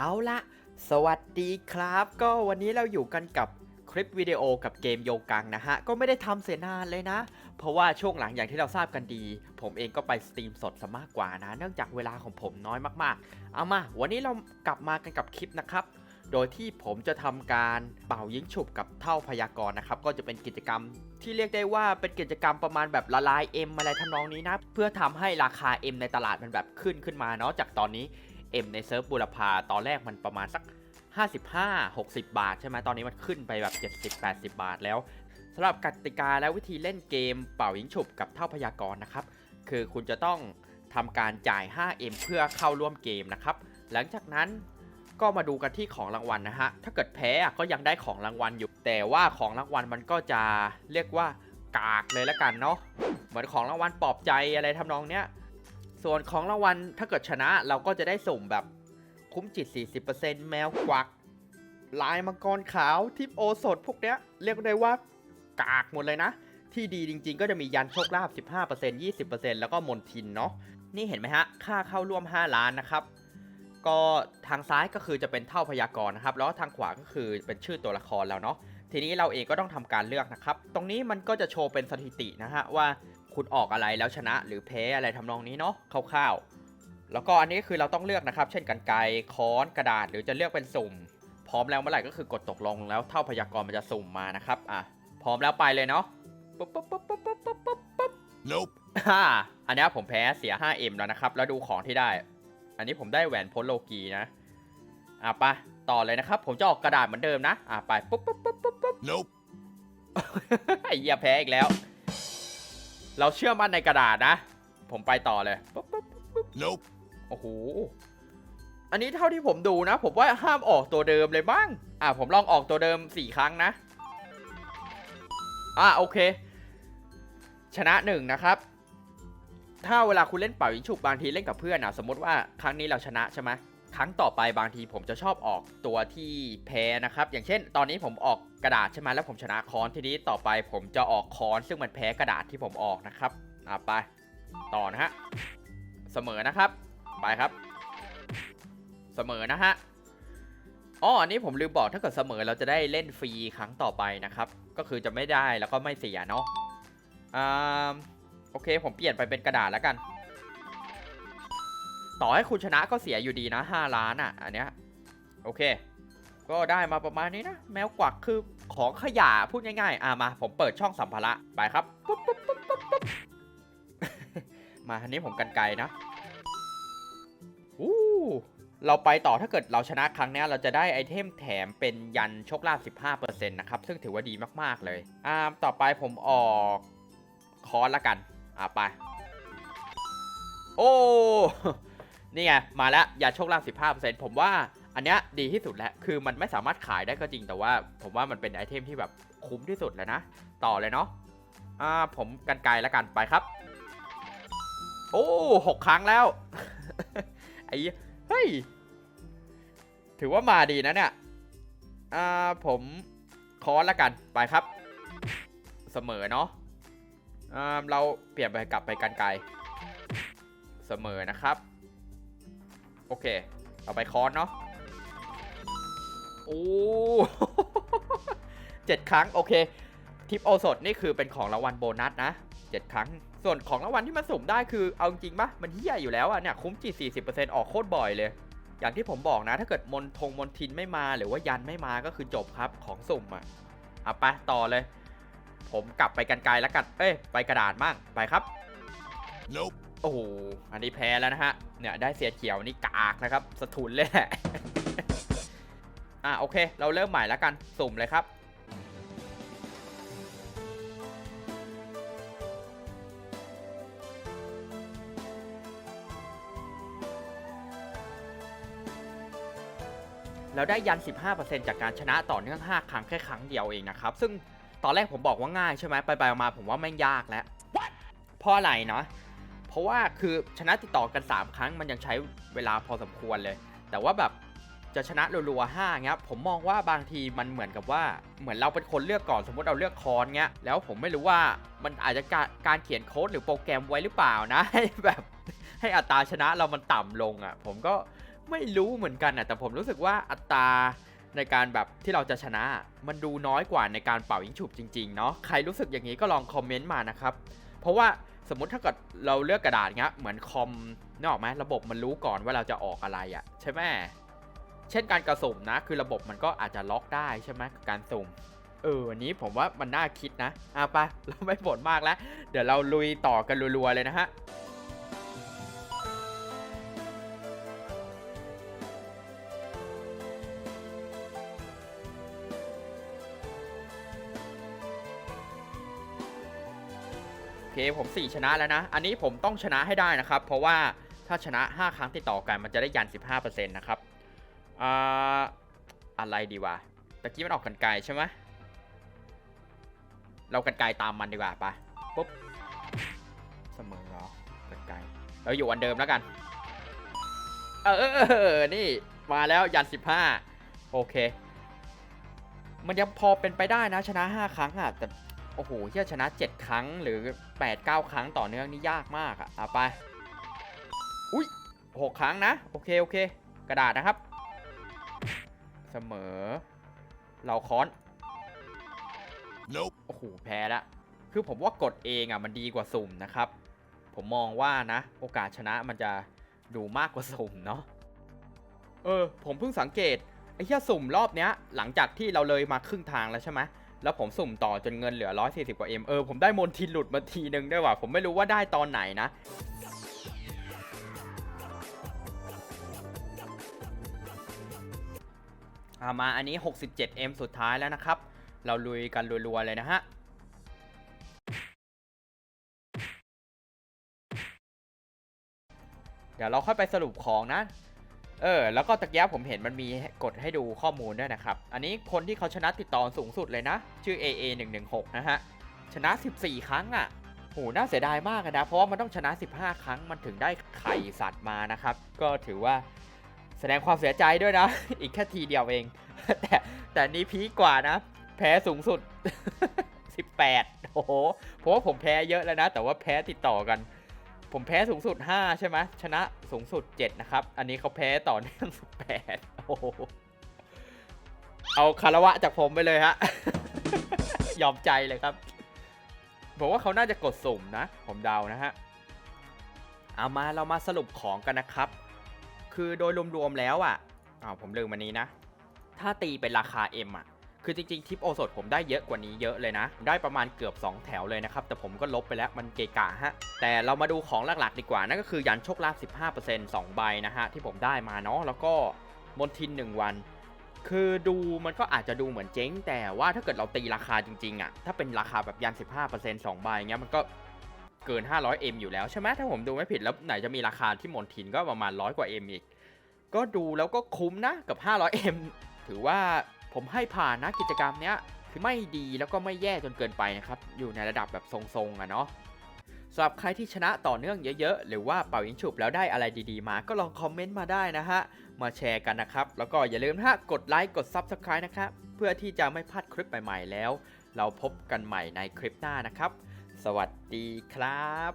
เอาละสวัสดีครับ ก็วันนี้เราอยู่กันกับคลิปวิดีโอกับเกมโยกังนะฮะ ก็ไม่ได้ทำเสียนานเลยนะ เพราะว่าช่วงหลังอย่างที่เราทราบกันดี ผมเองก็ไปสตรีมสดซะมากกว่านะ เนื่องจากเวลาของผมน้อยมากๆ เอามา วันนี้เรากลับมากันกับคลิปนะครับ โดยที่ผมจะทำการเป่ายิงฉุบกับเท่าพยากรณ์นะครับ ก็จะเป็นกิจกรรม ที่เรียกได้ว่าเป็นกิจกรรมประมาณแบบละลาย M อะไรทำนองนี้นะ เพื่อทำให้ราคา M ในตลาดมันแบบขึ้นขึ้นมาเนาะจากตอนนี้ M ในเซิร์ฟบุรพาตอนแรกมันประมาณสัก 55 60 บาท ใช่ไหมตอนนี้มันขึ้นไปแบบ 70 80 บาทแล้วสำหรับกติกาและวิธีเล่นเกมเป่ายิงฉุบกับเท่าพยากรณ์นะครับ คือคุณจะต้องทำการจ่าย 5M เพื่อเข้าร่วมเกมนะครับ หลังจากนั้นก็มาดูกันที่ของรางวัลนะฮะ ถ้าเกิดแพ้ก็ยังได้ของรางวัลอยู่ แต่ว่าของรางวัลมันก็จะเรียกว่ากากเลยละกันเนาะ เหมือนของรางวัลปลอบใจอะไรทำนองเนี้ย ส่วนของรางวัลถ้าเกิดชนะเราก็จะได้สุ่มแบบคุ้มจิต 40%แมวกวัก ลายมังกรขาวทิปโอสดพวกเนี้ย เรียกได้ว่ากากหมดเลยนะ ที่ดีจริงๆ ก็จะมียันโชคลาภ 15% 20%แล้วก็มนทินเนาะนี่เห็นไหมฮะ ค่าเข้าร่วม 5 ล้านนะครับ ก็ทางซ้ายก็คือจะเป็นเท่าพยากรณ์นะครับ แล้วทางขวาก็คือเป็นชื่อตัวละครแล้วเนาะทีนี้เราเองก็ต้องทำการเลือกนะครับ ตรงนี้มันก็จะโชว์เป็นสถิตินะฮะว่า คุณออกอะไรแล้วชนะหรือแพ้อะไรทำนองนี้เนาะคร่าวๆ แล้วก็อันนี้คือเราต้องเลือกนะครับ เช่นกันไกรค้อนกระดาษหรือจะเลือกเป็นสุ่ม พร้อมแล้วเมื่อไหร่ก็คือกดตกลงแล้วเท่าพยากรมันจะสุ่มมานะครับอะพร้อมแล้วไปเลยเนาะปุ๊บปุ๊บปุ๊บปุ๊บปุ๊บปุ๊บปุ๊บ nope ฮ่อันนี้ผมแพ้เสีย 5M แล้วนะครับ แล้วดูของที่ได้ อันนี้ผมได้แหวนโพลโลกีนะ อะไปต่อเลยนะครับ ผมจะออกกระดาษเหมือนเดิมนะ อะไปปุ๊บปุ๊บปุ๊บปุ๊บปุ๊บ nope ไอ้เหี้ยแพ้อีกแล้ว เราเชื่อมั่นในกระดาษนะ ผมไปต่อเลยปุ๊บปุ๊บปุ๊บปุ๊บ Nope. โอ้โห อันนี้เท่าที่ผมดูนะ ผมว่าห้ามออกตัวเดิมเลยบ้าง อะผมลองออกตัวเดิม 4 ครั้งนะ อะโอเค ชนะหนึ่งนะครับ ถ้าเวลาคุณเล่นเป่ายิงฉุบบางทีเล่นกับเพื่อนอะ สมมติว่าครั้งนี้เราชนะใช่ไหม ครั้งต่อไปบางทีผมจะชอบออกตัวที่แพ้นะครับ อย่างเช่น ตอนนี้ผมออกกระดาษใช่ไหมแล้วผมชนะค้อนทีนี้ต่อไปผมจะออกค้อนซึ่งมันแพ้กระดาษที่ผมออกนะครับอะไป ต่อนะฮะเสมอนะครับ ไปครับ เสมอนะฮะอ๋ออันนี้ผมลืมบอกถ้าเกิดเสมอเราจะได้เล่นฟรีครั้งต่อไปนะครับ ก็คือจะไม่ได้แล้วก็ไม่เสียเนาะอ่าโอเค ผมเปลี่ยนไปเป็นกระดาษแล้วกัน ต่อให้คุณชนะก็เสียอยู่ดีนะ 5 ล้านอะ อันเนี้ยโอเค ก็ได้มาประมาณนี้นะ แมวกวักคือของขยะพูดง่ายๆ อะมา ผมเปิดช่องสัมภาระไปครับปุ๊บปุ๊บปุ๊บปุ๊บปุ๊บมาอันนี้ผมกันไกลนะอู้เราไปต่อถ้าเกิดเราชนะครั้งนี้เราจะได้ไอเทมแถมเป็นยันโชคลาภ15%นะครับ ซึ่งถือว่าดีมากๆเลยอ่าต่อไปผมออกคอร์สละกัน อ่าไป โอ้ นี่ไงมาแล้วยาโชคลาภ15%ผมว่าอันเนี้ยดีที่สุดแล้วคือมันไม่สามารถขายได้ก็จริงแต่ว่า ผมว่ามันเป็นไอเทมที่แบบคุ้มที่สุดแล้วนะ ต่อเลยเนาะอ่าผมกันไกลและกันไปครับ โอ้หกครั้งแล้วไอ้เฮ้ยถือว่ามาดีนะเนี่ยอ่าผมคอร์สละกันไปครับ เสมอเนาะอ่าเราเปลี่ยนไปกลับไปกันไกล เสมอนะครับ โอเค เอาไปคอร์สเนาะโอ้เจ็ดครั้งโอเค ทิปโอสดนี่คือเป็นของรางวัลโบนัสนะเจ็ดครั้ง ส่วนของรางวัลที่มันสุ่มได้คือเอาจริงปะมันเฮี้ยอยู่แล้วอะเนี่ยคุ้มจี40%ออกโคตรบ่อยเลย อย่างที่ผมบอกนะ ถ้าเกิดมนทงมนทินไม่มาหรือว่ายันไม่มาก็คือจบครับของสุ่มอะเอาไปต่อเลย ผมกลับไปกันไกลแล้วกัน เอ้ย ไปกระดาษมั่งไปครับ Nope. โอ้โหอันนี้แพ้แล้วนะฮะ เนี่ยได้เสียเขียวนี่กากนะครับ สะทุนเลยแหละ อะโอเค เราเริ่มใหม่แล้วกัน สุ่มเลยครับแล้วได้ยัน 15%จากการชนะต่อเนื่อง 5 ครั้งแค่ครั้งเดียวเองนะครับ ซึ่งตอนแรกผมบอกว่าง่ายใช่ไหมไปไปๆมาผมว่าแม่งยากแล้วเพราะอะไรเนาะ เพราะว่าคือชนะติดต่อกัน 3 ครั้งมันยังใช้เวลาพอสมควรเลย แต่ว่าแบบจะชนะรัวๆห้าเงี้ยผมมองว่าบางทีมันเหมือนกับว่าเหมือนเราเป็นคนเลือกก่อนสมมติเราเลือกคอนเงี้ยแล้วผมไม่รู้ว่ามันอาจจะการการเขียนโค้ดหรือโปรแกรมไว้หรือเปล่านะ ให้แบบให้อัตราชนะเรามันต่ำลงอะ่ะ ผมก็ไม่รู้เหมือนกันอะแต่ผมรู้สึกว่าอัตราในการแบบที่เราจะชนะ มันดูน้อยกว่าในการเป่ายิงฉุบจริงๆเนาะใครรู้สึกอย่างนี้ก็ลองคอมเมนต์มานะครับ เพราะว่า สมมติถ้าเกิดเราเลือกกระดาษเงี้ยเหมือนคอมนึกออกไหมระบบมันรู้ก่อนว่าเราจะออกอะไรอะ่ะใช่ไหมเช่นการกระสุ่มนะ คือระบบมันก็อาจจะล็อกได้ใช่ไหมกับการสุ่มเออวันนี้ผมว่ามันน่าคิดนะอะไปเราไม่บ่นมากแล้ว เดี๋ยวเราลุยต่อกันรัวๆเลยนะฮะ ผม 4 ชนะแล้วนะ อันนี้ผมต้องชนะให้ได้นะครับ เพราะว่าถ้าชนะ 5 ครั้งติดต่อกันมันจะได้ยัน 15%นะครับอ่าอะไรดีวะตะกี้มันออกกันไกลใช่ไหมเรากันไกลตามมันดีกว่าปะปุ๊บเสมอเหรอกันไกลเราอยู่อันเดิมแล้วกันเออนี่มาแล้วยัน 15 โอเค มันยังพอเป็นไปได้นะชนะ 5 ครั้งอะแต่ โอ้โหที่จะชนะ 7 ครั้งหรือ 8 9 ครั้งต่อเนื่องนี่ยากมากอะเอาไปอุ้ย6ครั้งนะ โอเคโอเค กระดาษนะครับ เสมอ เราค้อน Nope. โอ้โหแพ้ละคือผมว่ากดเองอะมันดีกว่าสุ่มนะครับ ผมมองว่านะ โอกาสชนะมันจะดูมากกว่าสุ่มเนาะเออ ผมเพิ่งสังเกตไอ้เหี้ยสุ่มรอบเนี้ย หลังจากที่เราเลยมาครึ่งทางแล้วใช่ไหม แล้วผมสุ่มต่อจนเงินเหลือ 140 กว่า M เออ ผมได้มนทินหลุดมาทีนึงด้วยว่ะ ผมไม่รู้ว่าได้ตอนไหนนะอามาอันนี้ 67M สุดท้ายแล้วนะครับ เราลุยกันรัวๆเลยนะฮะ เดี๋ยวเราค่อยไปสรุปของนะ เออแล้วก็ตะกี้ผมเห็นมันมีกดให้ดูข้อมูลด้วยนะครับ อันนี้คนที่เขาชนะติดต่อสูงสุดเลยนะ ชื่อ AA 1 1 6นะฮะ ชนะ 14 ครั้งอะ่ะโหน่าเสียดายมากนะ เพราะว่ามันต้องชนะ 15 ครั้งมันถึงได้ไข่สัตว์มานะครับ ก็ถือว่าแสดงความเสียใจด้วยนะ อีกแค่ทีเดียวเอง แต่แต่นี้พีกว่านะ แพ้สูงสุด 18 โอ้โหเพราะว่าผมแพ้เยอะแล้วนะ แต่ว่าแพ้ติดต่อกัน ผมแพ้สูงสุด 5 ใช่ไหมชนะสูงสุด 7 นะครับ อันนี้เขาแพ้ต่อเนื่อง18โอ้เอาคารวะจากผมไปเลยฮะ ยอมใจเลยครับ ผมว่าเขาน่าจะกดสุ่มนะ ผมเดานะฮะ เอามาเรามาสรุปของกันนะครับ คือโดยรวมๆแล้วอะอ้าวผมลืมอันนี้นะ ถ้าตีเป็นราคา M อะ คือจริงๆทิปโอสดผมได้เยอะกว่านี้เยอะเลยนะ ได้ประมาณเกือบ 2 แถวเลยนะครับ แต่ผมก็ลบไปแล้วมันเกะกะฮะ แต่เรามาดูของหลักๆดีกว่า นั่นก็คือยันโชคลาภ15% 2 ใบนะฮะ ที่ผมได้มาเนาะแล้วก็มนทิน 1 วัน คือดูมันก็อาจจะดูเหมือนเจ๊ง แต่ว่าถ้าเกิดเราตีราคาจริงๆอะ่ะถ้าเป็นราคาแบบยัน 15% 2 ใบเงี้ยมันก็เกิน 500M อยู่แล้วใช่ไหมถ้าผมดูไม่ผิดแล้วไหนจะมีราคาที่มนทินก็ประมาณร้อยกว่า M อีก ก็ดูแล้วก็คุ้มนะกับ 500M ถือว่า ผมให้ผ่านนะกิจกรรมเนี้ยคือไม่ดีแล้วก็ไม่แย่จนเกินไปนะครับ อยู่ในระดับแบบทรงๆอะเนาะสำหรับใครที่ชนะต่อเนื่องเยอะๆ หรือว่าเป่ายิงฉุบแล้วได้อะไรดีๆมา ก็ลองคอมเมนต์มาได้นะฮะ มาแชร์กันนะครับ แล้วก็อย่าลืมนะฮะ กดไลค์ กด Subscribe นะครับเพื่อที่จะไม่พลาดคลิปใหม่ๆแล้ว เราพบกันใหม่ในคลิปหน้านะครับ สวัสดีครับ